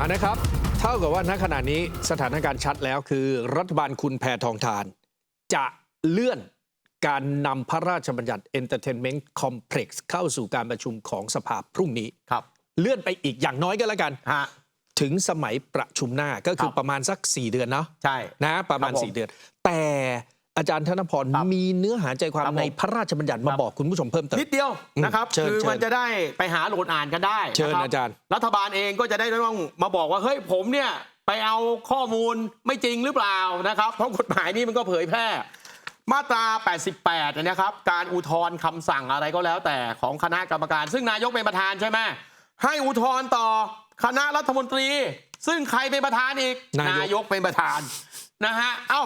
อ่านะครับ เท่ากับว่าณขณะนี้สถานการณ์ชัดแล้วคือ รัฐบาลคุณแพทองทาน จะเลื่อนการนำพระราชบัญญัติ Entertainment Complex เข้าสู่การประชุมของสภาพรุ่งนี้ครับ เลื่อนไปอีกอย่างน้อยก็แล้วกัน ฮะ ถึงสมัยประชุมหน้าก็คือครับประมาณสัก 4 เดือนเนาะใช่นะประมาณ ครับผม 4 เดือน แต่ อาจารย์ธนพรครับมีเนื้อหาใจความครับผม ในพระราชบัญญัติมาครับบอกคุณผู้ชมเพิ่มเติม นิดเดียวอืมนะครับเชิญคือเชิญมันจะได้ไปหาโหลดอ่านกันได้เชิญนะคบอาจารย์ รัฐบาลเองก็จะได้ไม่ต้องมาบอกว่าเฮ้ยผมเนี่ยไปเอาข้อมูลไม่จริงหรือเปล่านะครับเพราะกฎหมายนี้มันก็เผยแพร่ มาตรา 88เนยนะครับ การอุทธรณ์คำสั่งอะไรก็แล้วแต่ของคณะกรรมการ ซึ่งนายกเป็นประธานใช่ไหมให้อุทธรณ์ต่อคณะรัฐมนตรี ซึ่งใครเป็นประธานอีกนายกกเป็นประธาน นะฮะ เอ้า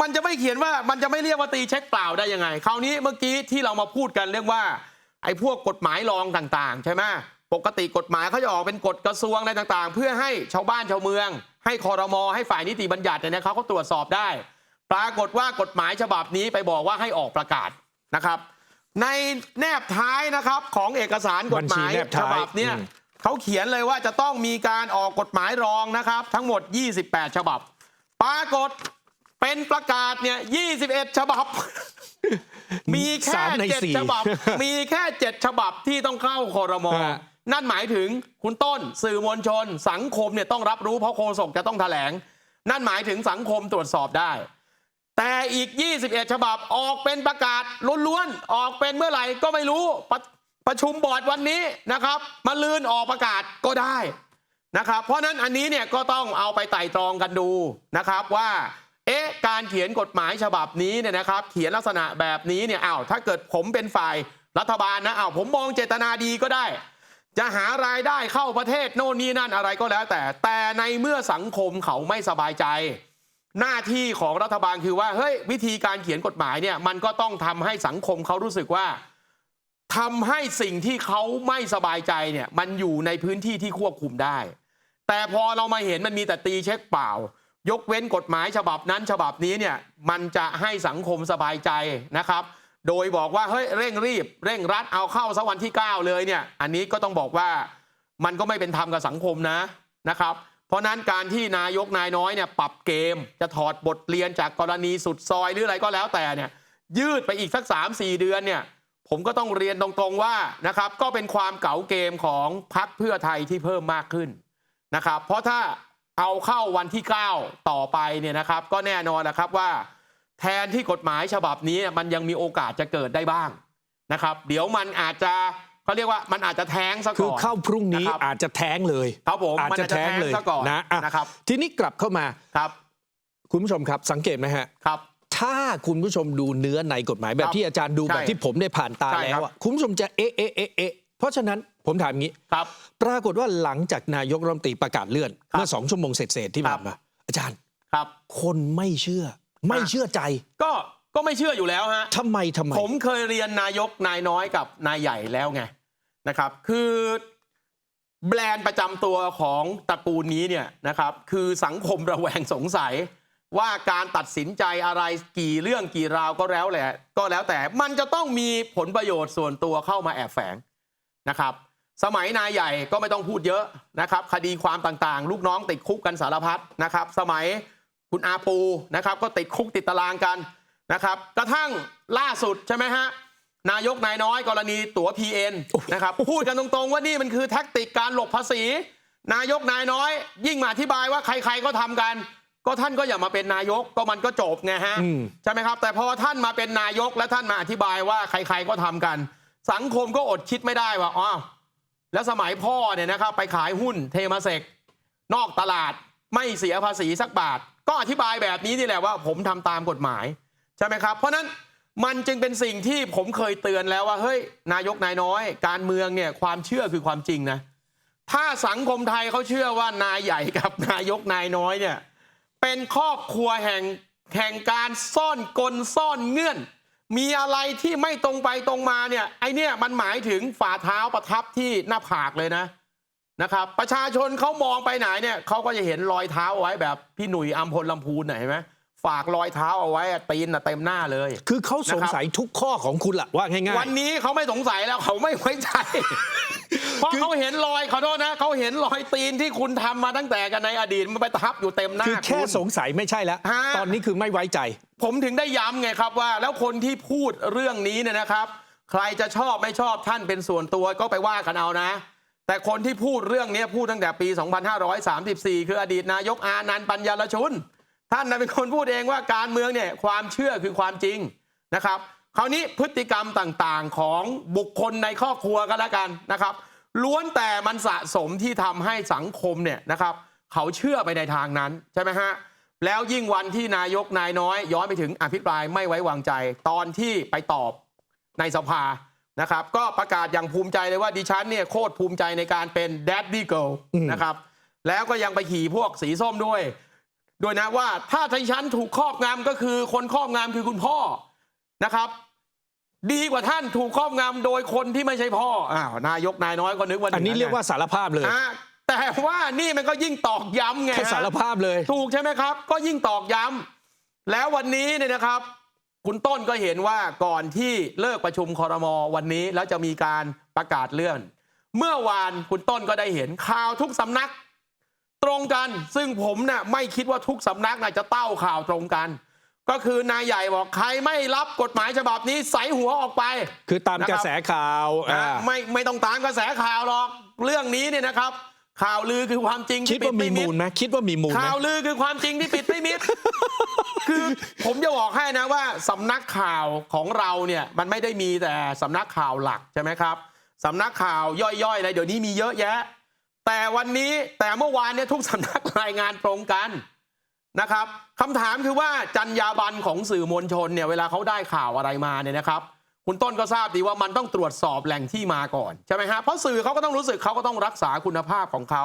มันจะไม่เขียนว่า มันจะไม่เรียกว่าตีเช็คเปล่าได้ยังไง คราวนี้เมื่อกี้ที่เรามาพูดกันเรื่องว่า ไอ้พวกกฎหมายรองต่างๆ ใช่ไหมปกติกฎหมายเขาจะออกเป็นกฎกระทรวงอะไรต่างๆ เพื่อให้ชาวบ้านชาวเมือง ให้คอรมอให้ฝ่ายนิติบัญญัติเนี่ยนะครับเขาตรวจสอบได้ ปรากฏว่ากฎหมายฉบับนี้ไปบอกว่าให้ออกประกาศนะครับ ในแนบท้ายนะครับของเอกสารกฎหมายบัญชีแนบท้ายฉบับเนี่ยอืมเขาเขียนเลยว่าจะต้องมีการออกกฎหมายรองนะครับ ทั้งหมด 28 ฉบับ ปรากฏเป็นประกาศเนี่ย21 ฉบับ มีแค่สามในเจ็ดสี่ ฉบับ มีแค่เจ็ดฉบับที่ต้องเข้าคอรมอ ฮะ นั่นหมายถึงคุณต้นสื่อมวลชน สังคมเนี่ยต้องรับรู้เพราะโฆษกจะต้องแถลง นั่นหมายถึงสังคมตรวจสอบได้ แต่อีก 21 ฉบับออกเป็นประกาศล้วนๆออกเป็นเมื่อไหร่ก็ไม่รู้ประประชุมบอร์ดวันนี้นะครับ มาลืนออกประกาศก็ได้ นะครับ เพราะนั้นอันนี้เนี่ยก็ต้องเอาไปไต่ตรองกันดูนะครับว่าเอ๊ะการเขียนกฎหมายฉบับนี้เนี่ยนะครับ เขียนลักษณะแบบนี้เนี่ยอ้าวถ้าเกิดผมเป็นฝ่ายรัฐบาลนะอ้าวผมมองเจตนาดีก็ได้ จะหารายได้เข้าประเทศโน่นนี่นั่นอะไรก็แล้ว แต่แต่ในเมื่อสังคมเขาไม่สบายใจ หน้าที่ของรัฐบาลคือว่าเฮ้ยวิธีการเขียนกฎหมายเนี่ยมันก็ต้องทำให้สังคมเขารู้สึกว่าทำให้สิ่งที่เขาไม่สบายใจเนี่ยมันอยู่ในพื้นที่ที่ควบคุมได้ แต่พอเรามาเห็นมันมีแต่ตีเช็คเปล่า ยกเว้นกฎหมายฉบับนั้นฉบับนี้เนี่ยมันจะให้สังคมสบายใจนะครับ โดยบอกว่าเฮ้ยเร่งรีบ เร่งรัดเอาเข้าสักวันที่ 9 เลยเนี่ย อันนี้ก็ต้องบอกว่ามันก็ไม่เป็นธรรมกับสังคมนะนะครับ เพราะนั้นการที่นายกนายน้อยเนี่ยปรับเกมจะถอดบทเรียนจากกรณีสุดซอยหรืออะไรก็แล้วแต่เนี่ยยืดไปอีกสัก 3-4 เดือนเนี่ยผมก็ต้องเรียนตรงๆว่านะครับก็เป็นความเก๋าเกมของพรรคเพื่อไทยที่เพิ่มมากขึ้น นะครับ เพราะถ้าเอาเข้าวันที่ 9 ต่อไปเนี่ยนะครับ ก็แน่นอนนะครับว่า แทนที่กฎหมายฉบับนี้มันยังมีโอกาสจะเกิดได้บ้างนะครับ เดี๋ยวมันอาจจะเขาเรียกว่ามันอาจจะแท้งซะคือก่อนเข้าพรุ่งนี้นะครับอาจจะแท้งเลยครับผมอาจมันจะอาจจะแท้งเลยแท้งซะก่อนนะอะนะครับทีนี้กลับเข้ามาครับ คุณผู้ชมครับสังเกตไหมฮะครับ ถ้าคุณผู้ชมดูเนื้อในกฎหมายแบครับบที่อาจารย์ดูใช่แบบที่ผมได้ผ่านตาใช่แล้ครัวบอะคุณผู้ชมจะเอ๊ะเอ๊ะเอ๊ะเอ๊ะเพราะฉะนั้น ผมถามอย่างนี้ครับ ปรากฏว่าหลังจากนายกรัฐมนตรีประกาศเลื่อนครับเมื่อสองชั่วโมงเสร็จๆที่ครัผ่าบนมา อาจารย์ครับ คนไม่เชื่อ ไม่เชื่อใจ ก็ก็ไม่เชื่ออยู่แล้วฮะทำไมทำไม ผมเคยเรียนนายกนายน้อยกับนายใหญ่แล้วไงนะครับ คือแบรนด์ประจำตัวของตระกูลนี้เนี่ยนะครับ คือสังคมระแวงสงสัยว่าการตัดสินใจอะไรกี่เรื่องกี่ราวก็แล้วแหละก็แล้วแต่มันจะต้องมีผลประโยชน์ส่วนตัวเข้ามาแอบแฝงนะครับ สมัยนายใหญ่ก็ไม่ต้องพูดเยอะนะครับ คดีความต่างๆ ลูกน้องติดคุกกันสารพัดนะครับ สมัยคุณอาปูนะครับ ก็ติดคุกติดตารางกันนะครับ กระทั่งล่าสุดใช่ไหมฮะนายกนายน้อยกรณีตั๋ว PN นะครับพูดกันตรงๆ ว่านี่มันคือแท็กติกการหลบภาษี นายกนายน้อย ยิ่งมาอธิบายว่าใครๆก็ทำกัน ก็ท่านก็อย่ามาเป็นนายกก็มันก็จบไงฮะอืมใช่ไหมครับ แต่พอท่านมาเป็นนายกและท่านมาอธิบายว่าใครๆก็ทำกัน สังคมก็อดคิดไม่ได้ว่าอ๋อ แล้วสมัยพ่อเนี่ยนะครับไปขายหุ้นเทมาเซกนอกตลาดไม่เสียภาษีสักบาท ก็อธิบายแบบนี้นี่แหละว่า ผมทำตามกฎหมายใช่ไหมครับ เพราะฉะนั้นมันจึงเป็นสิ่งที่ผมเคยเตือนแล้วว่าเฮ้ยนายกนายน้อย การเมืองเนี่ยความเชื่อคือความจริงนะถ้าสังคมไทยเขาเชื่อว่านายใหญ่กับนายกนายน้อยเนี่ยเป็นครอบครัวแห่งแห่งการซ่อนกลซ่อนเงื่อน มีอะไรที่ไม่ตรงไปตรงมาเนี่ยไอเนี่ยมันหมายถึงฝ่าเท้าประทับที่หน้าผากเลยนะนะครับ ประชาชนเขามองไปไหนเนี่ยเขาก็จะเห็นรอยเท้าไว้แบบพี่หนุ่ยอัมพลลำพูนน่ยเห็นไหม ฝากรอยเท้าเอาไว้อะตีนน่ะเต็มหน้าเลย คือเขาสงสัยทุกข้อของคุณละว่าง่ายวันนี้เขาไม่สงสัยแล้วเขาไม่ไว้ใจ เพราะเขาเห็นรอยขอโทษนะเขาเห็นรอยตีนที่คุณทำมาตั้งแต่กันในอดีตมันไปทับอยู่เต็มหน้าคือแค่ณ สงสัยไม่ใช่แล้ว ฮะ ตอนนี้คือไม่ไว้ใจ ผมถึงได้ย้ำไงครับว่า แล้วคนที่พูดเรื่องนี้เนี่ยนะครับ ใครจะชอบไม่ชอบท่านเป็นส่วนตัวก็ไปว่ากันเอานะ แต่คนที่พูดเรื่องนี้พูดตั้งแต่ปี 2534 คืออดีตนายกอานันต์ปัญญารชุน ท่านนะเป็นคนพูดเองว่าการเมืองเนี่ยความเชื่อคือความจริงนะครับ คราวนี้พฤติกรรมต่างๆของบุคคลในครอบครัวก็แล้วกันนะครับ ล้วนแต่มันสะสมที่ทำให้สังคมเนี่ยนะครับเขาเชื่อไปในทางนั้นใช่ไหมฮะแล้วยิ่งวันที่นายกนายน้อย ย้อนไปถึงอภิปรายไม่ไว้วางใจ ตอนที่ไปตอบในสภานะครับ ก็ประกาศอย่างภูมิใจเลยว่าดิฉันเนี่ยโคตรภูมิใจในการเป็น daddy girl อืมนะครับแล้วก็ยังไปขี่พวกสีส้มด้วย โดยนะว่าถ้าดิฉันถูกครอบงำก็คือคนครอบงำคือคุณพ่อนะครับ ดีกว่าท่านถูกครอบงำโดยคนที่ไม่ใช่พ่ออ้าวนายกนายน้อยก็นึกว่าอันนี้เรียกว่าสารภาพเลยอะแต่ว่านี่มันก็ยิ่งตอกย้ำไงแค่ฮะสารภาพเลย ถูกใช่ไหมครับ ก็ยิ่งตอกย้ำแล้ววันนี้เนี่ยนะครับ คุณต้นก็เห็นว่าก่อนที่เลิกประชุมคอรมอวันนี้แล้วจะมีการประกาศเลื่อน เมื่อวานคุณต้นก็ได้เห็นข่าวทุกสำนัก ตรงกัน ซึ่งผมน่ะไม่คิดว่าทุกสำนักน่ะจะเต้าข่าวตรงกัน ก็คือนายใหญ่บอกใครไม่รับกฎหมายฉบับนี้ใส่หัวออกไป คือตามกระแสข่าวนะอ่าไม่ไม่ต้องตามกระแสข่าวหรอกเรื่องนี้เนี่ยนะครับ ข่าวลือคือความจริงคิดว่ามีปิไมูลไหมคิดว่ามีมูลไหมข่าวลือคือความจริงที่ปิดไม่มิดคือผมจะบอกให้นะว่าสำนักข่าวของเราเนี่ยมันไม่ได้มีแต่สำนักข่าวหลักใช่ไหมครับสำนักข่าวย่อยๆอะไรเดี๋ยวนี้มีเยอะแยะ แต่วันนี้แต่เมื่อวานเนี่ยทุกสำนักรายงานตรงกันนะครับคำถามคือว่าจรรยาบรรณของสื่อมวลชนเนี่ยเวลาเขาได้ข่าวอะไรมาเนี่ยนะครับ คุณต้นก็ทราบดีว่ามันต้องตรวจสอบแหล่งที่มาก่อนใช่ไหมฮะเพราะสื่อเขาก็ต้องรู้สึกเขาก็ต้องรักษาคุณภาพของเขา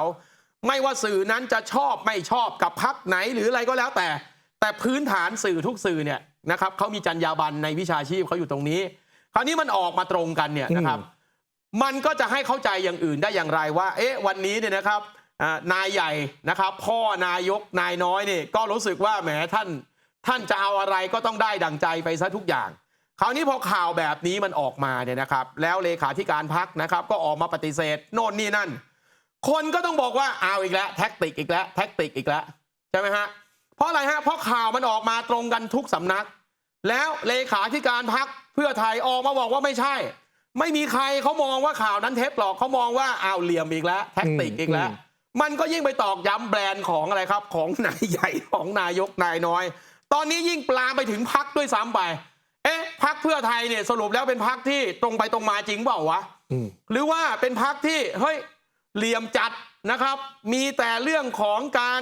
ไม่ว่าสื่อนั้นจะชอบไม่ชอบกับพักไหนหรืออะไรก็แล้วแต่ แต่พื้นฐานสื่อทุกสื่อเนี่ยนะครับเขามีจรรยาบรรณในวิชาชีพเขาอยู่ตรงนี้ คราวนี้มันออกมาตรงกันเนี่ยนะครับ มันก็จะให้เข้าใจอย่างอื่นได้อย่างไรว่า เอ๊ะ วันนี้เนี่ยนะครับนายใหญ่นะครับ พ่อนายกนายน้อยเนี่ยก็รู้สึกว่าแหมท่าน ท่านจะเอาอะไรก็ต้องได้ดังใจไปซะทุกอย่าง คราวนี้พอข่าวแบบนี้มันออกมาเนี่ยนะครับ แล้วเลขาธิการพักนะครับ ก็ออกมาปฏิเสธ โน่นนี่นั่น คนก็ต้องบอกว่าเอาอีกแล้วแท็กติกอีกแล้วแท็กติกอีกแล้วใช่ไหมฮะเพราะอะไรฮะเพราะข่าวมันออกมาตรงกันทุกสำนัก แล้วเลขาธิการพักเพื่อไทยออกมาบอกว่าไม่ใช่ ไม่มีใครเขามองว่าข่าวนั้นเท็จหรอกเขามองว่าอ้าวเหลี่ยมอีกแล้วแท็กติกอีกแล้วอืมมันก็ยิ่งไปตอกย้ำแบรนด์ของอะไรครับ ของนายใหญ่ของนายกนายน้อย ตอนนี้ยิ่งปลามไปถึงพักด้วยซ้ำไปเอ๊ะพักเพื่อไทยเนี่ยสรุปแล้วเป็นพักที่ตรงไปตรงมาจริงเปล่าวะอืมหรือว่าเป็นพักที่เฮ้ยเหลี่ยมจัดนะครับ มีแต่เรื่องของการ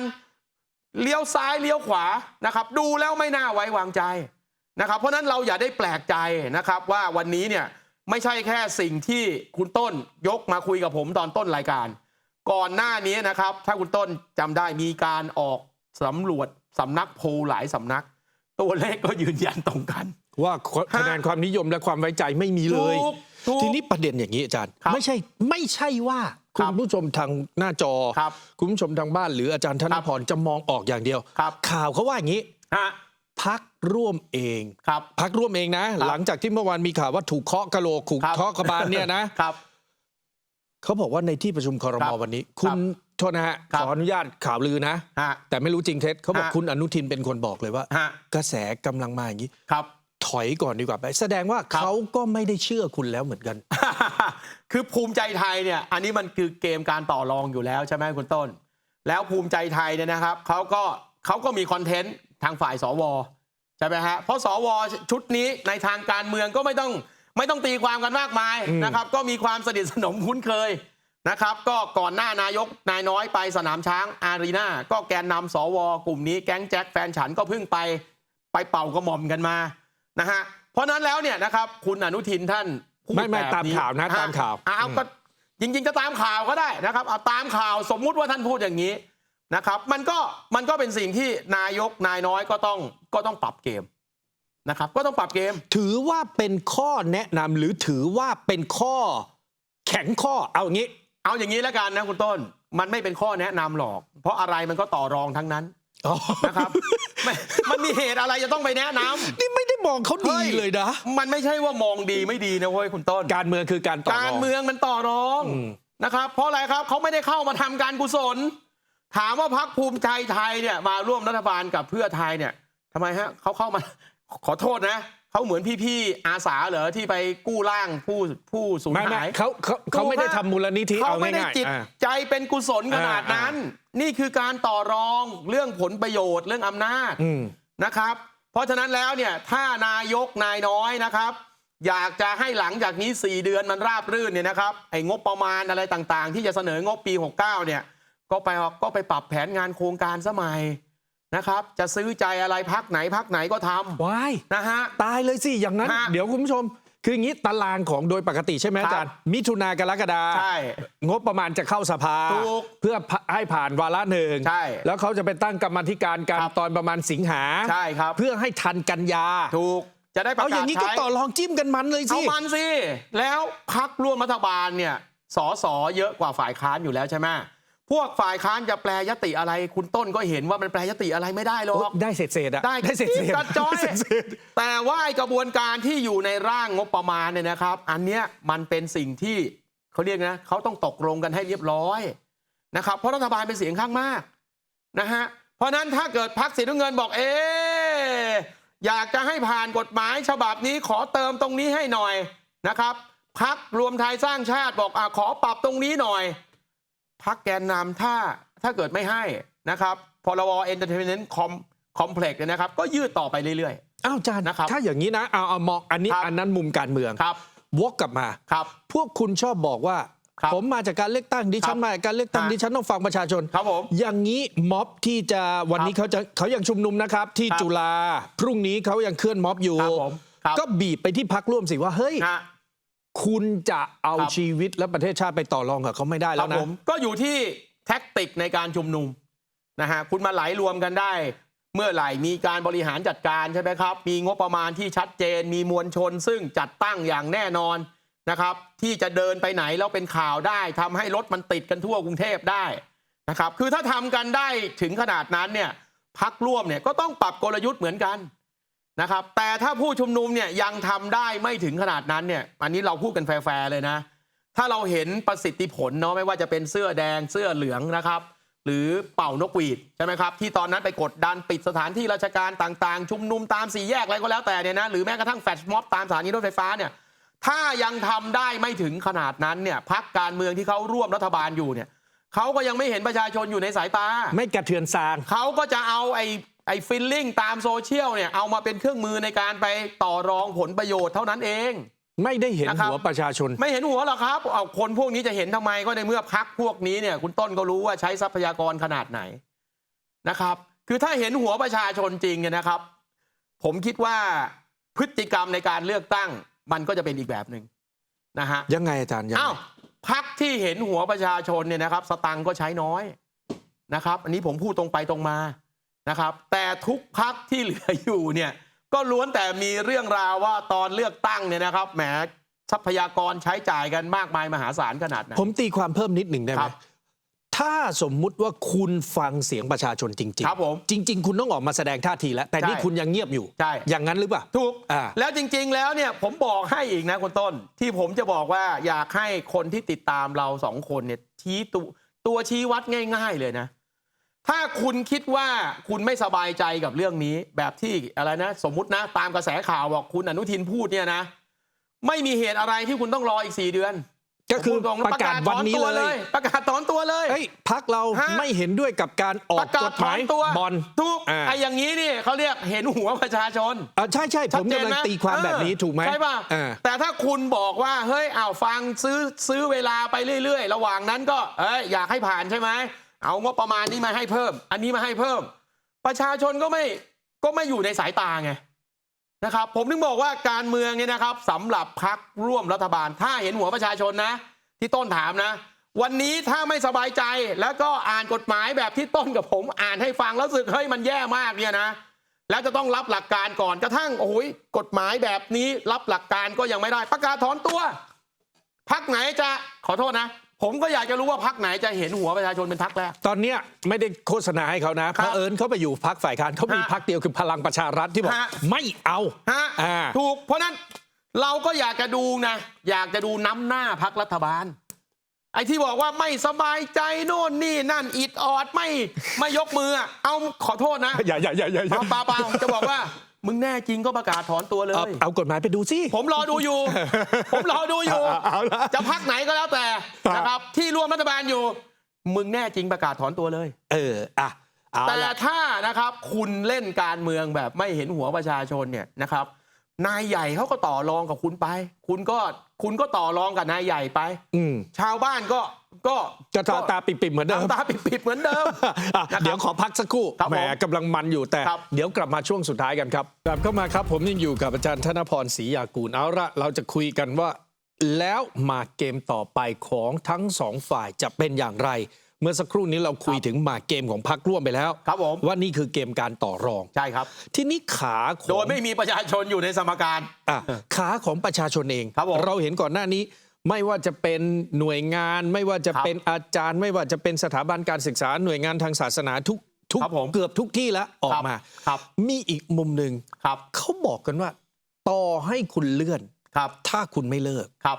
เลี้ยวซ้ายเลี้ยวขวานะครับ ดูแล้วไม่น่าไว้วางใจนะครับ เพราะฉะนั้นเราอย่าได้แปลกใจนะครับว่าวันนี้เนี่ย ไม่ใช่แค่สิ่งที่คุณต้นยกมาคุยกับผมตอนต้นรายการ ก่อนหน้านี้นะครับ ถ้าคุณต้นจำได้มีการออกสำรวจสำนักโพลหลายสำนัก ตัวเลขก็ยืนยันตรงกัน ว่าคะแนนความนิยมและความไว้ใจไม่มีเลยถูกถูกทีนี้ประเด็นอย่างนี้อาจารย์ครับไม่ใช่ไม่ใช่ว่าครัคุบณผู้ชมทางหน้าจอครับคุณผู้ชมทางบ้านหรืออาจารย์ธนพรจะมองออกอย่างเดียวครับข่าวเขาว่าอย่างนี้ฮะ พักร่วมเองครับพักร่วมเองนะครับหลังจากที่เมื่อวานมีข่าวว่าถูกเคาะกะโหลกถูกครับเคาะกระบาลเนี่ยนะครับเขาบอกว่าในที่ประชุมคอรครัมบวันนี้ คุณโทษนะฮะครัขบออนุญาตข่าวลือนะฮะแต่ไม่รู้จริงเท็จเขาบอกฮะคุณอนุทินเป็นคนบอกเลยว่าฮะกระแสกำลังมาอย่างนี้ครับ ถอยก่อนดีกว่าไป แสดงว่าครับเขาก็ไม่ได้เชื่อคุณแล้วเหมือนกัน คือภูมิใจไทยเนี่ย อันนี้มันคือเกมการต่อรองอยู่แล้วใช่ไหมคุณต้น แล้วภูมิใจไทยเนี่ยนะครับเขาก็เขาก็มีคอนเทนต์ ทางฝ่ายสวใช่ไหมฮะเพราะสวชุดนี้ในทางการเมืองก็ไม่ต้องไม่ต้องตีความกันมากมายอืมนะครับ ก็มีความสนิทสนมคุ้นเคยนะครับ ก็ก่อนหน้านายกนายน้อยไปสนามช้างอารีนาก็แกนนำสว กลุ่มนี้แก๊งแจ็คแฟนฉันก็เพิ่งไปไปเป่ากระหม่อมกันมานะฮะเพราะฉะนั้นแล้วเนี่ยนะครับคุณอนุทินท่านพูดไม่ไม่แบบตามข่าวนะฮตามข่าวอะเอาก็จริงๆจะตามข่าวก็ได้นะครับเอาตามข่าวสมมุติว่าท่านพูดอย่างนี้ นะครับมันก็มันก็เป็นสิ่งที่นายกนายน้อยก็ต้องก็ต้องปรับเกมนะครับก็ต้องปรับเกม ถือว่าเป็นข้อแนะนำหรือถือว่าเป็นข้อแข็งข้อเอาอย่างนี้ เอาอย่างนี้แล้วกันนะคุณต้น มันไม่เป็นข้อแนะนำหรอก เพราะอะไรมันก็ต่อรองทั้งนั้นอ๋อนะครับไม่มันมีเหตุอะไรจะต้องไปแนะนำนี่ไม่ได้มองเขาดีฮ้เลยนะ มันไม่ใช่ว่ามองดีไม่ดีนะเว้ยคุณต้น การเมืองคือการต่อรองการเมืองมันต่อรองอืมนะครับ เพราะอะไรครับเขาไม่ได้เข้ามาทำการกุศล ถามว่าพักภูมิใจไทยเนี่ยมาร่วมรัฐบาลกับเพื่อไทยเนี่ยทำไมฮะเขาเข้ามาขอโทษนะเขาเหมือนพี่ๆอาสาเหรอที่ไปกู้ร่างผู้ผู้สูญไม่ไม่หายเขาเขาเขาไม่ได้ทำมูลนิธิเขาเอาไม่ได้ง่ายจิตๆอ่าใจเป็นกุศลขนาดนั้น นี่คือการต่อรองเรื่องผลประโยชน์เรื่องอำนาจอืมนะครับ เพราะฉะนั้นแล้วเนี่ยถ้านายกนายน้อยนะครับ อยากจะให้หลังจากนี้ 4 เดือนมันราบรื่นเนี่ยนะครับไอ้งบประมาณอะไรต่างๆ ที่จะเสนองบปี 69 เนี่ย ก็ไปก็ไปปรับแผนงานโครงการสมัยนะครับ จะซื้อใจอะไรพักไหนพักไหนก็ทำว้ายนะฮะตายเลยสิอย่างนั้นฮะเดี๋ยวคุณผู้ชม คืออย่างนี้ตารางของโดยปกติใช่ไหมครับอาจารย์ มิถุนากรกฎาใช่งบประมาณจะเข้าสภาถูกเพื่อให้ผ่านวาระหนึ่งใช่แล้วเขาจะไปตั้งกรรมาธิการการครับตอนประมาณสิงหาใช่ครับ เพื่อให้ทันกันยาถูกจะได้ประเอากาศอย่างนี้ก็ใช้ต่อรองจิ้มกันมันเลยเอาสิมันสิแล้วพักร่วมรัฐบาลเนี่ยสอสอเยอะกว่าฝ่ายค้านอยู่แล้วใช่ไหม พวกฝ่ายค้านจะแปลยติอะไร คุณต้นก็เห็นว่ามันแปลยติอะไรไม่ได้หรอกได้เศษเศษๆอะได้ได้เศษเศษกระจอยได้เศษๆแต่ว่าไอ้กระบวนการที่อยู่ในร่างงบประมาณเนี่ยนะครับ อันเนี้ยมันเป็นสิ่งที่เขาเรียกนะเขาต้องตกลงกันให้เรียบร้อยนะครับ เพราะรัฐบาลเป็นเสียงข้างมากนะฮะเพราะนั้นถ้าเกิดพักสีน้ำเงินบอกเอ๊ะอยากจะให้ผ่านกฎหมายฉบับนี้ขอเติมตรงนี้ให้หน่อยนะครับพักรวมไทยสร้างชาติบอกอะขอปรับตรงนี้หน่อย พักแกนนำถ้าถ้าเกิดไม่ให้นะครับพรบเอนเตอร์เทนเมนต์คอมคอมเพล็กซ์เนี่ยนะครับ ก็ยืดต่อไปเรื่อย อ้าวอาจารย์นะครับถ้าอย่างนี้นะเอาเอามองอันนี้ครับ อันนั้นมุมการเมืองๆ ครับ วกกลับมา ครับ พวกคุณชอบบอกว่า ครับผมมาจากการเลือกตั้งดิฉันครับมาจากการเลือกตั้งฮะ ดิฉันต้องฟังประชาชน ครับผม อย่างนี้ม็อบที่จะวันนี้ครัเขาบจะเขายังชุมนุมนะครับ ที่ครับจุฬาพรุ่งนี้เขายังเคลื่อนม็อบอยู่ ครับผมครับก็บีบไปที่พักร่วมสิว่าเฮ้ย ฮะ คุณจะเอาครับ ชีวิตและประเทศชาติไปต่อรองกับเขาไม่ได้คแล้รัวบนะผมก็อยู่ที่แท็กติกในการชุมนุมนะฮะคุณมาไหลรวมกันได้ เมื่อไหร่มีการบริหารจัดการใช่ไหมครับ มีงบประมาณที่ชัดเจน มีมวลชน ซึ่งจัดตั้งอย่างแน่นอนนะครับ ที่จะเดินไปไหนแล้วเป็นข่าวได้ทำให้รถมันติดกันทั่วกรุงเทพได้นะครับ คือถ้าทำกันได้ถึงขนาดนั้นเนี่ยพักร่วมเนี่ยก็ต้องปรับกลยุทธ์เหมือนกัน นะครับ แต่ถ้าผู้ชุมนุมเนี่ยยังทำได้ไม่ถึงขนาดนั้นเนี่ย อันนี้เราพูดกันแฟร์ๆเลยนะ ถ้าเราเห็นประสิทธิผลเนาะไม่ว่าจะเป็นเสื้อแดงเสื้อเหลืองนะครับ หรือเป่านกหวีดใช่ไหมครับ ที่ตอนนั้นไปกดดันปิดสถานที่ราชการต่างๆ ชุมนุมตามสี่แยกอะไรก็แล้วแต่เนี่ยนะหรือแม้กระทั่งแฟลชม็อบตามสถานีรถไฟฟ้าเนี่ยถ้ายังทำได้ไม่ถึงขนาดนั้นเนี่ยพักการเมืองที่เขาร่วมรัฐบาลอยู่เนี่ยเขาก็ยังไม่เห็นประชาชนอยู่ในสายตา ไม่กระเทือนซางเขาก็จะเอาไอ้ ไอ้ฟิลลิ่งตามโซเชียลเนี่ยเอามาเป็นเครื่องมือในการไปต่อรองผลประโยชน์เท่านั้นเอง ไม่ได้เห็นนะครับ หัวประชาชน ไม่เห็นหัวหรอกครับเอาคนพวกนี้จะเห็นทำไมก็ในเมื่อพักพวกนี้เนี่ยคุณต้นก็รู้ว่าใช้ทรัพยากรขนาดไหนนะครับ คือถ้าเห็นหัวประชาชนจริงเนี่ยนะครับ ผมคิดว่าพฤติกรรมในการเลือกตั้งมันก็จะเป็นอีกแบบหนึ่งนะฮะ ยังไงอาจารย์ยังไงอ้าวพักที่เห็นหัวประชาชนเนี่ยนะครับ สตังค์ก็ใช้น้อยนะครับ อันนี้ผมพูดตรงไปตรงมา นะครับ แต่ทุกพักที่เหลืออยู่เนี่ยก็ล้วนแต่มีเรื่องราวว่าตอนเลือกตั้งเนี่ยนะครับแหมทรัพยากรใช้จ่ายกันมากมายมหาศาลขนาดไหนผมตีความเพิ่มนิดหนึ่งได้ไหคมรับถ้าสมมุติว่าคุณฟังเสียงประชาชนจริงครับผมจริง ๆ คุณต้องออกมาแสดงท่าทีแล้ว แต่นี่ใช่คุณยังเงียบอยู่ใช่อย่างนั้นหรือเปล่าถูกอ่าแล้วจริง ๆ แล้วเนี่ยผมบอกให้อีกนะคุณต้น ที่ผมจะบอกว่าอยากให้คนที่ติดตามเราสองคนเนี่ยชี้ตัวตัวชี้วัดง่าย ๆ เลยนะ ถ้าคุณคิดว่าคุณไม่สบายใจกับเรื่องนี้ แบบที่อะไรนะ สมมุตินะ ตามกระแสข่าวบอกคุณอนุทินพูดเนี่ยนะ ไม่มีเหตุอะไรที่คุณต้องรออีกสี่เดือน ก็คือผมพูดตงๆประกาศวันนี้ถอตัวเลย ประกาศถอนตัวเลยเอ้ยพักเราฮะไม่เห็นด้วยกับการออปกระกากศฎถหอมายนตัวบอลทุกอ่าไอ้อย่างนี้นี่เขาเรียกเห็นหัวประชาชนอ่าใช่ใช่ผมกำลังชัดเจนไหตีความแบบนี้เออถูกไหมใช่ป่ะอ่าแต่ถ้าคุณบอกว่าเฮ้ยอ้าวฟังซื้อซื้อเวลาไปเรื่อย ๆ ระหว่างนั้นก็เอ้ยอยากให้ผ่านใช่ไหม เอางบประมาณนี้มาให้เพิ่ม อันนี้มาให้เพิ่ม ประชาชนก็ไม่ก็ไม่อยู่ในสายตาไงนะครับ ผมถึงบอกว่าการเมืองเนี่ยนะครับสำหรับพักร่วมรัฐบาล ถ้าเห็นหัวประชาชนนะ ที่ต้นถามนะ วันนี้ถ้าไม่สบายใจแล้วก็อ่านกฎหมายแบบที่ต้นกับผมอ่านให้ฟังแล้วรู้สึกเฮ้ยมันแย่มากเนี่ยนะ แล้วจะต้องรับหลักการก่อนกระทั่งโอ้ยกฎหมายแบบนี้รับหลักการก็ยังไม่ได้ประกาศถอนตัวพักไหนจะขอโทษนะ ผมก็อยากจะรู้ว่าพักไหนจะเห็นหัวประชาชนเป็นพักแรก ตอนเนี้ยไม่ได้โฆษณาให้เขานะคเพรับราะเอิญเขาไปอยู่พักฝ่ายค้านเขามีฮะพักเดียวคือพลังประชารัฐที่บอกฮะ ไม่เอาฮะอ่าถูก เพราะนั้นเราก็อยากจะดูนะ อยากจะดูน้ำหน้าพักรัฐบาล ไอ้ที่บอกว่าไม่สบายใจโน่นนี่นั่นอิดออดไม่ไม่ยกมืออะเอาขอโทษนะ อย่าอย่าอย่าอย่าอย่า เปล่าเปล่าๆจะบอกว่า มึงแน่จริงก็ประกาศถอนตัวเลเอายเอากฎหมายไปดูสิ ผมรอดูอยู่ ผมรอดูอยู่ เอาเอาละจะพักไหนก็แล้วแต่ครับ นะครับที่ร่วมรัฐบาลอยู่ มึงแน่จริงประกาศถอนตัวเลย เอออะเอาแต่ละ ถ้านะครับคุณเล่นการเมืองแบบไม่เห็นหัวประชาชนเนี่ยนะครับ นายใหญ่เขาก็ต่อรองกับคุณไป คุณก็คุณก็ต่อรองกับนายใหญ่ไป อืมชาวบ้านก็ก็จะตาตาปิดๆเหมือนเดิมตาปิดๆเหมือนเดิมอะนะครับเดี๋ยวขอพักสักครู่ครับแหมผมกำลังมันอยู่แต่ครับเดี๋ยวกลับมาช่วงสุดท้ายกันครับ กลับเข้ามาครับ ผมยังอยู่กับอาจารย์ธนพรศรียากูลเอาละเราจะคุยกันว่า แล้วมาเกมต่อไปของทั้งสองฝ่ายจะเป็นอย่างไร เมื่อสักครู่นี้เราคุยถึงหมากเกมของพักร่วมไปแล้วครับผม ว่านี่คือเกมการต่อรอง ใช่ครับ ที่นี้ขาขโดองยไม่มีประชาชนอยู่ในสมการ อะขาของประชาชนเอง ครับผม เราเห็นก่อนหน้านี้ ไม่ว่าจะเป็นหน่วยงาน ไม่ว่าจะครับเป็นอาจารย์ ไม่ว่าจะเป็นสถาบันการศึกษาหน่วยงานทางศาสนาทุกทุกครับผมเกือบทุกที่แล้วออกมา ครับ มีอีกมุมหนึ่งครับ เขาบอกกันว่า ต่อให้คุณเลื่อน ครับ ถ้าคุณไม่เลิก ครับ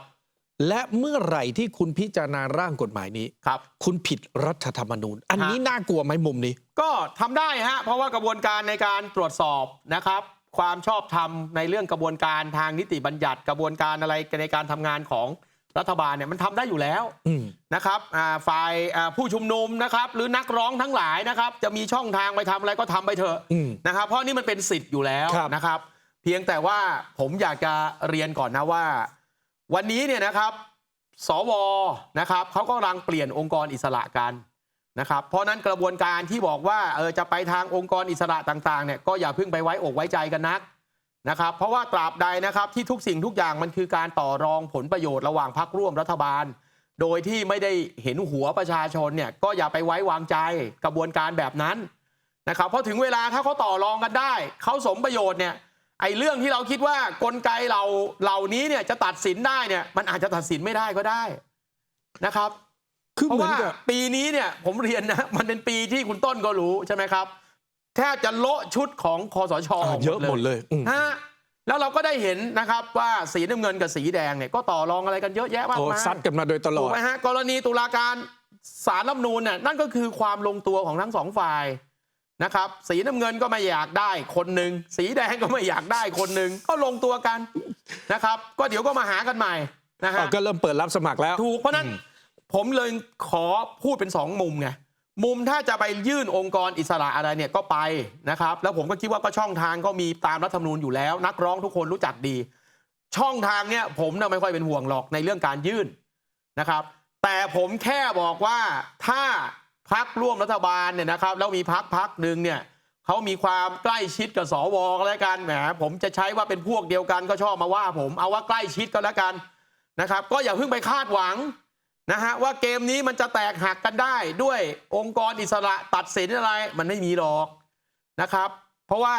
และเมื่อไหร่ที่คุณพิจารณาร่างกฎหมายนี้ครับ คุณผิดรัฐธรรมนูญ อันนี้ฮะน่ากลัวไหมมุมนี้ ก็ทำได้ฮะเพราะว่ากระบวนการในการตรวจสอบนะครับ ความชอบธรรมในเรื่องกระบวนการทางนิติบัญญัติกระบวนการอะไรในการทำงานของรัฐบาลเนี่ยมันทำได้อยู่แล้ว อืม นะครับอ่าฝ่ายอ่าผู้ชุมนุมนะครับ หรือนักร้องทั้งหลายนะครับ จะมีช่องทางไปทำอะไรก็ทำไปเถอะอืมนะครับ เพราะนี่มันเป็นสิทธิ์อยู่แล้วครับ นะครับ เพียงแต่ว่าผมอยากจะเรียนก่อนนะว่า วันนี้เนี่ยนะครับสวนะครับเขาก็กำลังเปลี่ยนองค์กรอิสระกันนะครับ เพราะฉะนั้นกระบวนการที่บอกว่าเออจะไปทางองค์กรอิสระต่างๆเนี่ยก็อย่าเพิ่งไปไว้อกไว้ใจกันนักนะครับ เพราะว่าตราบใดนะครับที่ทุกสิ่งทุกอย่างมันคือการต่อรองผลประโยชน์ระหว่างพรรคร่วมรัฐบาล โดยที่ไม่ได้เห็นหัวประชาชนเนี่ยก็อย่าไปไว้วางใจกระบวนการแบบนั้นนะครับเพราะถึงเวลาถ้าเขาต่อรองกันได้เขาสมประโยชน์เนี่ย ไอ้เรื่องที่เราคิดว่ากลไกเราเหล่านี้เนี่ยจะตัดสินได้เนี่ยมันอาจจะตัดสินไม่ได้ก็ได้นะครับ คือเพราะเหมือนว่ากับ ปีนี้เนี่ยผมเรียนนะมันเป็นปีที่คุณต้นก็รู้ใช่ไหมครับ แทบจะโละชุดของคอสชอ่าเยอะหมดเลยอืม ฮะแล้วเราก็ได้เห็นนะครับว่าสีน้ำเงินกับสีแดงเนี่ยก็ต่อรองอะไรกันเยอะแยะมากโอ้มาย ซัดกันมาโดยตลถูอกดไหมฮะกรณีตุลาการสารรัฐธรรมนูญเนี่ยนั่นก็คือความลงตัวของทั้งสองฝ่าย นะครับ สีน้ำเงินก็ไม่อยากได้คนหนึ่งสีแดงก็ไม่อยากได้คนหนึ่งก็ลงตัวกันนะครับ ก็เดี๋ยวก็มาหากันใหม่นะฮะอะก็เริ่มเปิดรับสมัครแล้ว ถูกเพราะฉะนั้นผมเลยขอพูดเป็นสองมุมไงมุมถ้าจะไปยื่นองค์กรอิสระอะไรเนี่ยก็ไปนะครับ แล้วผมก็คิดว่าก็ช่องทางก็มีตามรัฐธรรมนูญอยู่แล้ว นักร้องทุกคนรู้จักดี ช่องทางเนี่ยผมน่ะไม่ค่อยเป็นห่วงหรอกในเรื่องการยื่นนะครับ แต่ผมแค่บอกว่าถ้า พักร่วมรัฐบาลเนี่ยนะครับแล้วมีพักพักหนึ่งเนี่ยเขามีความใกล้ชิดกับสวก็แล้วกันแหมผมจะใช้ว่าเป็นพวกเดียวกันก็ชอบมาว่าผมเอาว่าใกล้ชิดก็แล้วกันนะครับ ก็อย่าเพิ่งไปคาดหวังนะฮะว่าเกมนี้มันจะแตกหักกันได้ด้วยองค์กรอิสระตัดสินอะไรมันไม่มีหรอกนะครับ เพราะว่า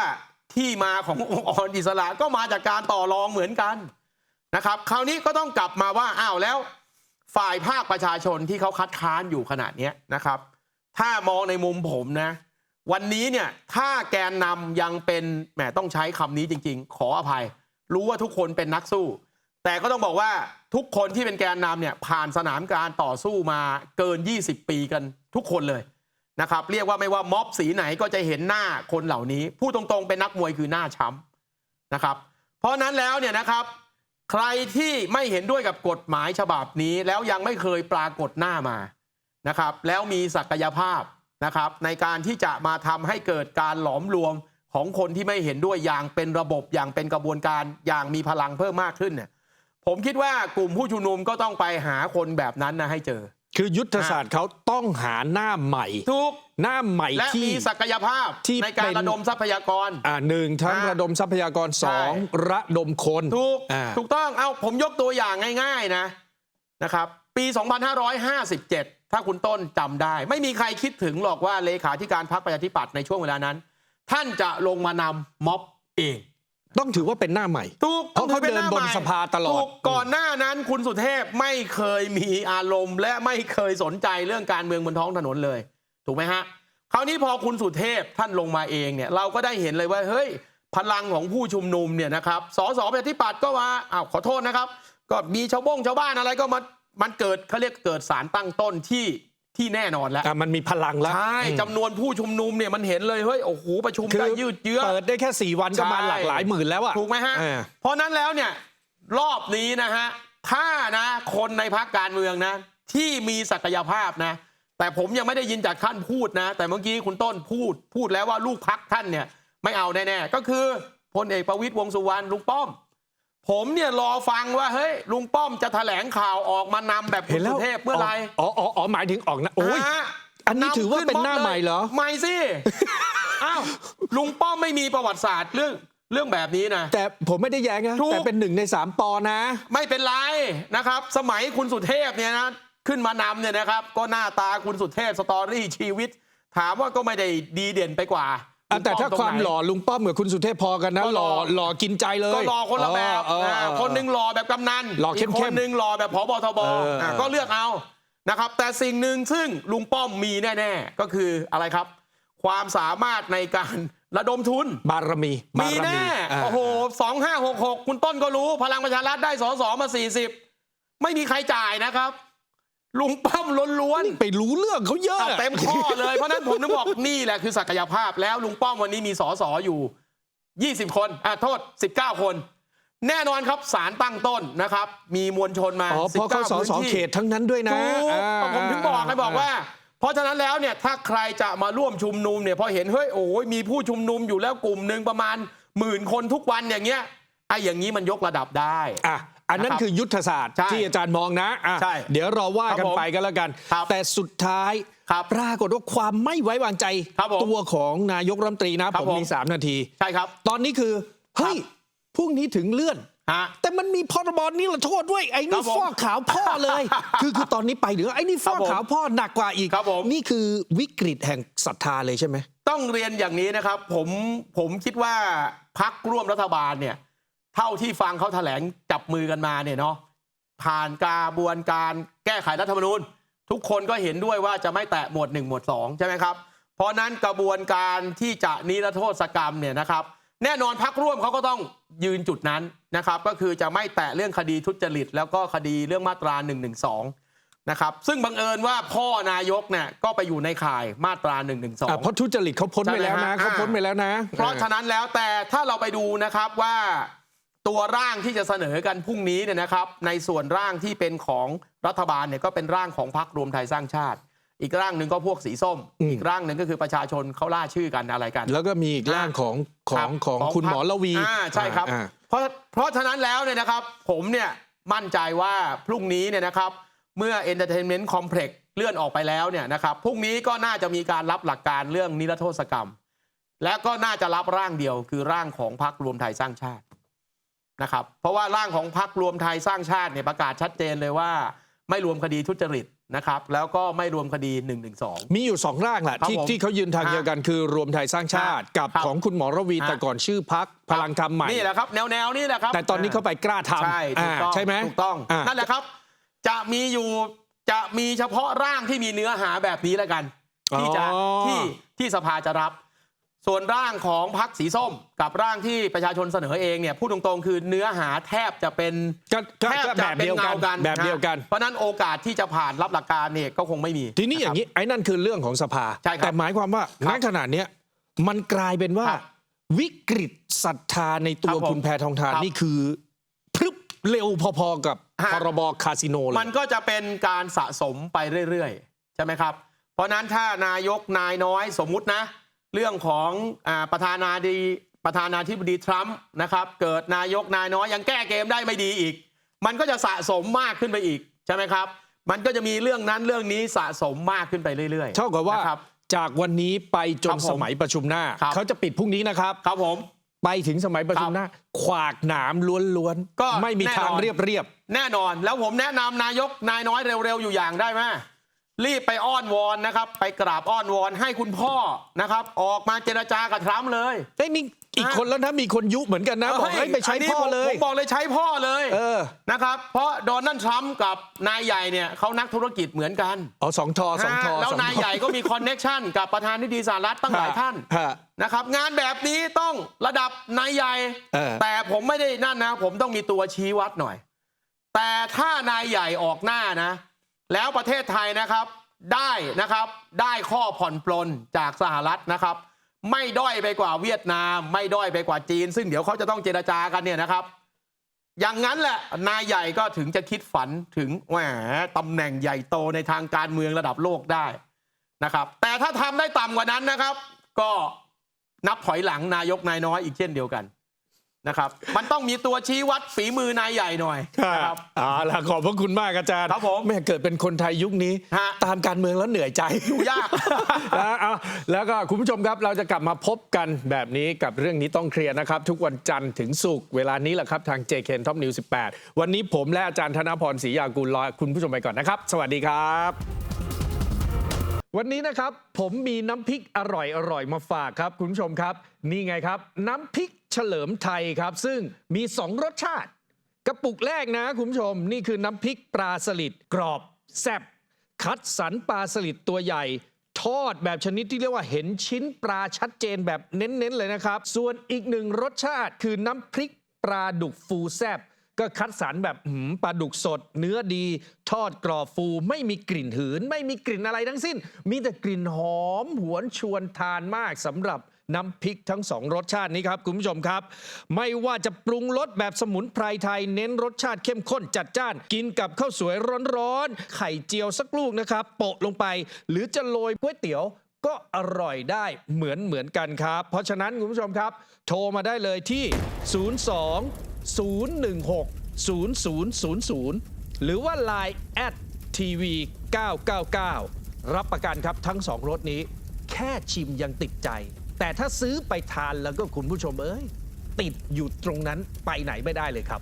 ที่มาขององค์กรอิสระก็มาจากการต่อรองเหมือนกันนะครับ คราวนี้ก็ต้องกลับมาว่าอ้าวแล้ว ฝ่ายภาคประชาชนที่เขาคัดค้านอยู่ขนาดนี้นะครับ ถ้ามองในมุมผมนะ วันนี้เนี่ยถ้าแกนนำยังเป็นแหมต้องใช้คำนี้จริง ๆ ขออภัย รู้ว่าทุกคนเป็นนักสู้ แต่ก็ต้องบอกว่าทุกคนที่เป็นแกนนำเนี่ยผ่านสนามการต่อสู้มาเกิน 20 ปีกันทุกคนเลยนะครับเรียกว่าไม่ว่าม็อบสีไหนก็จะเห็นหน้าคนเหล่านี้ พูดตรงๆเป็นนักมวยคือหน้าช้ำนะครับ เพราะนั้นแล้วเนี่ยนะครับ ใครที่ไม่เห็นด้วยกับกฎหมายฉบับนี้แล้วยังไม่เคยปรากฏหน้ามา นะครับแล้วมีศักยภาพนะครับในการที่จะมาทำให้เกิดการหลอมรวมของคนที่ไม่เห็นด้วยอย่างเป็นระบบอย่างเป็นกระบวนการอย่างมีพลังเพิ่มมากขึ้นเนี่ยผมคิดว่ากลุ่มผู้ชุมนุมก็ต้องไปหาคนแบบนั้นนะให้เจอ คือยุทธศาสตร์เขาต้องหาหน้าใหม่ทุกหน้าใหม่และที่มีศักยภาพที่ในการเป็นระดมทรัพยากรอ่าหนึ่งทั้งอ่าระดมทรัพยากรสองใช่ระดมคนถูกอ่าถูกต้องเอาผมยกตัวอย่างง่าย ๆนะนะครับ ปี 2557 ถ้าคุณต้นจำได้ ไม่มีใครคิดถึงหรอกว่าเลขาธิการพรรคประชาธิปัตย์ในช่วงเวลานั้น ท่านจะลงมานำม็อบเอง ต้องถือว่าเป็นหน้าใหม่ถูกเพราะเขาต้องถือป็เดินหบนใหม่สภาตลอดถูกก่อนหน้านั้นคุณสุเทพไม่เคยมีอารมณ์ และไม่เคยสนใจเรื่องการเมืองบนท้องถนนเลย ถูกไหมฮะคราวนี้พอคุณสุเทพท่านลงมาเองเนี่ยเราก็ได้เห็นเลยว่าเฮ้ยพลังของผู้ชุมนุมเนี่ยนะครับสสประชาธิปัตย์ก็มาอ้าวขอโทษนะครับ ก็มีชาวบ้งชาวบ้านอะไรก็มา มันเกิดเขาเรียกเกิดสารตั้งต้นที่ที่แน่นอนแล้ว อะมันมีพลังแล้วใช่อืมจำนวนผู้ชุมนุมเนี่ยมันเห็นเลยเฮ้ยโอ้โหประชุมคือได้ยืดเยื้อ เปิดได้แค่ 4 วันก็มาใช่ หลากหลายหมื่นแล้วอะถูกไหมฮะอ่าเพราะนั้นแล้วเนี่ยรอบนี้นะฮะถ้านะคนในพักการเมืองนะ ที่มีศักยภาพนะ แต่ผมยังไม่ได้ยินจากท่านพูดนะ แต่เมื่อกี้คุณต้นพูดพูดแล้วว่าลูกพักท่านเนี่ย ไม่เอาแน่ ๆ ก็คือพลเอกประวิตยวงษ์สุวรรณลุงป้อม ผมเนี่ยรอฟังว่าเฮ้ยลุงป้อมจะแถลงข่าวออกมานำแบบคุเห็ณนแล้สุวเทพเมื่อไหรอ๋ออ๋ออ๋อหมายถึงออกนะโอ้ยฮะอันนี้ถือว่าเป็นหน้าใหม่เหรอใหม่สิ อ้าวลุงป้อมไม่มีประวัติศาสตร์เรื่องเรื่องแบบนี้นะ แต่ผมไม่ได้แย้งนะ ถูก แต่เป็นหนึ่งในสามปอนะ ไม่เป็นไรนะครับ สมัยคุณสุเทพเนี่ยนะขึ้นมานำเนี่ยนะครับ ก็หน้าตาคุณสุเทพสตอรี่ชีวิต ถามว่าก็ไม่ได้ดีเด่นไปกว่า อะแต่ถ้าลุงคป้อวามตรงไนหล่อลุงป้อมกับคุณสุเทพพอกันนะก็หหล่ล่ออ หล่อกินใจเลยก็รอคนละแบบเออเออนะเออ คนหนึ่งรอแบบกำนันหล่อเข้มๆกคนหนึ่งรอแบบผบทบเออนะเออก็เลือกเอานะครับ แต่สิ่งหนึ่งซึ่งลุงป้อมมีแน่ ๆ ก็คืออะไรครับ ความสามารถในการระดมทุน บารมีบามีรแน่อ่า โอ้โหสองห้าหกหกคุณต้นก็รู้ พลังประชารัฐได้สอสอมาสี่สิบไม่มีใครจ่ายนะครับ ลุงป้อมล้วนไปรู้เรื่องเขาเยๆอะเอาเต็มข้อเลย เพราะฉะนั้นผมนึกบอกนี่แหละคือศักยภาพแล้วลุงป้อมวันนี้มีสอสออยู่ 20 คนอะโทษ 19 คน แน่นอนครับสารตั้งต้นนะครับ มีมวลชนมาอ๋อเพราะเขาสอพื้นสอที่เขตทั้งนั้นด้วยนะถูกอ่า ผมถึงบอกให้บอกว่า เพราะฉะนั้นแล้วเนี่ยถ้าใครจะมาร่วมชุมนุมเนี่ยพอเห็นเฮ้ยโอ้ยมีผู้ชุมนุมอยู่แล้วกลุ่มหนึ่งประมาณหมื่นคนทุกวันอย่างเงี้ยไอ้อย่างนี้มันยกระดับได้ อะ อันนั้นนะครับคือยุทธศาสตร์ใช่ที่อาจารย์มองนะอะใช่เดี๋ยวรอว่าคกัรันบผมไปกันแล้วกัน ครับแต่สุดท้ายครับปรากฏว่าความไม่ไว้วางใจ ครับผมตัวของนายกรัฐมนตรีนะ ครัผบมผม มี 3 นาที ใช่ครับ ตอนนี้คือ เฮ้ย พรุ่งนี้ถึงเลื่อน ฮะแต่มันมีพรบนิรโทษด้วย ไอ้ครันี่บผมฟอกขาวพ่อเลย คือคือตอนนี้ไปถึงไอ้นี่ฟอกครับผมขาวพ่อหนักกว่าอีก ครับผม นี่คือวิกฤตแห่งศรัทธาเลยใช่ไหม ต้องเรียนอย่างนี้นะครับ ผมผมคิดว่าพักร่วมรัฐบาลเนี่ย เท่าที่ฟังเขาแถลงจับมือกันมาเนี่ยเนาะผ่านกระบวนการแก้ไขรัฐธรรมนูญ ทุกคนก็เห็นด้วยว่าจะไม่แตะหมวด 1 หมวด 2 ใช่ไหมครับ เพราะนั้นกระบวนการที่จะนิรโทษกรรมเนี่ยนะครับ แน่นอนพักร่วมเขาก็ต้องยืนจุดนั้นนะครับ ก็คือจะไม่แตะเรื่องคดีทุจริต แล้วก็คดีเรื่องมาตรา1นึนะครับซึ่งบังเอิญว่าพ่อนายกเนี่ยก็ไปอยู่ในข่ายมาตรา1นึอะเพราะทุจริตเขาพ้นไปแล้วนะใช่ไหมฮะเขาพ้นไปแล้วนะ เพราะฉะนั้นแล้วแต่ถ้าเราไปดูนะครับว่า ตัวร่างที่จะเสนอกันพรุ่งนี้เนี่ยนะครับ ในส่วนร่างที่เป็นของรัฐบาลเนี่ยก็เป็นร่างของพรรครวมไทยสร้างชาติ อีกร่างหนึ่งก็พวกสีส้ม อืม อีกร่างหนึ่งก็คือประชาชนเขาล่าชื่อกันอะไรกัน แล้วก็มีอีกร่างของขคอรังบของของคุณพรรคหมอละวีอ่าใช่ครับ อ่า เพราะเพราะฉะนั้นแล้วเนี่ยนะครับ ผมเนี่ยมั่นใจว่าพรุ่งนี้เนี่ยนะครับ เมื่อ Entertainment Complex เลื่อนออกไปแล้วเนี่ยนะครับพรุ่งนี้ก็น่าจะมีการรับหลักการเรื่องนิรโทษกรรม และก็น่าจะรับร่างเดียวคือร่างของพรรครวมไทยสร้างชาติ นะครับเพราะว่าร่างของพรรครวมไทยสร้างชาติเนี่ยประกาศชัดเจนเลยว่า ไม่รวมคดีทุจริตนะครับแล้วก็ไม่รวมคดี1นึมีอยู่สองร่างแหละครับที่ผมที่เขายืนทางเดียวกันคือรวมไทยสร้างชาติ กับครับของคุณหมอระวีฮะแต่ก่อนชื่อพักพลังธรรมใหม่นี่แหละครับแนวแนวๆนี่แหละครับ แต่ตอนนี้เขาไปกล้าทำใช่ถูกต้องอ่าใช่ไหมถูกต้องานั่นแหละครับ จะมีอยู่จะมีเฉพาะร่างที่มีเนื้อหาแบบนี้แล้วกัน ที่จะอ๋อที่ที่สภาจะรับ ส่วนร่างของพรรคสีส้มกับร่างที่ประชาชนเสนอเองเนี่ยพูดตรงๆ คือเนื้อหาแทบจะเป็นก็ก็แทบก็จะแบบเป็นเดียวกัเงานกันแบบเดียวกันะเพราะฉะนั้นโอกาสที่จะผ่านรับหลักการเนี่ยก็คงไม่มี ทีนี้อย่างนี้นี้ไอ้นั่นคือเรื่องของสภาใช่ครับแต่หมายความว่าครัณบขนาดเนี้ยมันกลายเป็นว่าครับวิกฤตศรัทธาในตัควรับผมคุณแพทองทานครับนี่คือพรึบเร็วพอๆกับฮะพรบคาสิโนเลยมันก็จะเป็นการสะสมไปเรื่อยๆ ใช่ไหมครับ เพราะฉะนั้นถ้านายกนายน้อยสมมุตินะ เรื่องของอาประธานาธิประธานาธิบดีทรัมป์นะครับ เกิดนายกนายน้อยยังแก้เกมได้ไม่ดีอีก มันก็จะสะสมมากขึ้นไปอีกใช่ไหมครับ มันก็จะมีเรื่องนั้นเรื่องนี้สะสมมากขึ้นไปเรื่อยๆ เท่ากับว่านะครับจากวันนี้ไปจครันบผมสมัยประชุมหน้าครับเขาจะปิดพรุ่งนี้นะครับ ครับผมไปถึงสมัยประชุมหน้า ขวากหนามล้วนก็ไม่มีแน่ทางนอนเรียบเรียบแน่นอน แล้วผมแนะนำนายกนายน้อยเร็วๆอยู่อย่างได้ไหม รีบไปอ้อนวอนนะครับ ไปกราบอ้อนวอนให้คุณพ่อนะครับ ออกมาเจรจากับทรัมป์เลยๆเอ้ยนี่อีกคนแล้วนะมีคนยุเหมือนกันนะบอกให้ไปใช้นนี้พ่อผมเลยผมบอกเลยใช้พ่อเลยเออนะครับ เพราะโดนัลด์ทรัมป์กับนายใหญ่เนี่ยเขานักธุรกิจเหมือนกันอ๋อสองทอสองทอฮะแล้วสองทอนายใหญ่ก็มีคอนเน็ชันกับประธานาธิบดีสหรัฐตั้งหลายท่านฮะนะครับ งานแบบนี้ต้องระดับนายใหญ่เออแต่ผมไม่ได้นั่นนะ ผมต้องมีตัวชี้วัดหน่อย แต่ถ้านายใหญ่ออกหน้านะ แล้วประเทศไทยนะครับได้นะครับได้ข้อผ่อนปลนจากสหรัฐนะครับ ไม่ด้อยไปกว่าเวียดนาม ไม่ด้อยไปกว่าจีน ซึ่งเดี๋ยวเขาจะต้องเจรจากันเนี่ยนะครับ อย่างนั้นแหละนายใหญ่ก็ถึงจะคิดฝันถึงแหมตำแหน่งใหญ่โตในทางการเมืองระดับโลกได้นะครับ แต่ถ้าทำได้ต่ำกว่านั้นนะครับ ก็นับถอยหลังนายกนายน้อยอีกเช่นเดียวกัน นะครับ มันต้องมีตัวชี้วัดฝีมือนายใหญ่หน่อยนะครับอ่าล่ะขอบพระคุณมากอาจารย์ครับผมแม่เกิดเป็นคนไทยยุคนี้ ฮะ ตามการเมืองแล้วเหนื่อยใจ อยู่ยาก นะเอาแล้วก็คุณผู้ชมครับเราจะกลับมาพบกันแบบนี้กับเรื่องนี้ต้องเคลียร์นะครับ ทุกวันจันทร์ถึงศุกร์เวลานี้แหละครับทาง JK Top News 18 วันนี้ผมและอาจารย์ธนพรศรียากุลลาคุณผู้ชมไปก่อนนะครับ สวัสดีครับ วันนี้นะครับผมมีน้ำพริกอร่อยอร่อยมาฝากครับ คุณผู้ชมครับ นี่ไงครับ น้ำพริก เฉลิมไทยครับ ซึ่งมี 2 รสชาติ กระปุกแรกนะคุณผู้ชม นี่คือน้ำพริกปลาสลิดกรอบ แซ่บคัดสรรปลาสลิดตัวใหญ่ ทอดแบบชนิดที่เรียกว่าเห็นชิ้นปลาชัดเจนแบบเน้นๆเลยนะครับ ส่วนอีกหนึ่งรสชาติคือน้ำพริกปลาดุกฟูแซบก็คัดสรรแบบหืมปลาดุกสด เนื้อดี ทอดกรอบฟูไม่มีกลิ่นหืน ไม่มีกลิ่นอะไรทั้งสิ้น มีแต่กลิ่นหอมหวนชวนทานมากสำหรับ น้ำพริกทั้งสองรสชาตินี้ครับคุณผู้ชมครับ ไม่ว่าจะปรุงรสแบบสมุนไพรไทย เน้นรสชาติเข้มข้นจัดจ้าน กินกับข้าวสวยร้อนๆไข่เจียวสักลูกนะครับโปะลงไป หรือจะโรยก๋วยเตี๋ยวก็อร่อยได้เหมือนเหมือนกันครับ เพราะฉะนั้นคุณผู้ชมครับ โทรมาได้เลยที่ 02 016 0000 หรือว่า Line at tv 999 รับประกันครับทั้งสองรสนี้ แค่ชิมยังติดใจ แต่ถ้าซื้อไปทานแล้วก็คุณผู้ชมเอ้ยติดอยู่ตรงนั้นไปไหนไม่ได้เลยครับ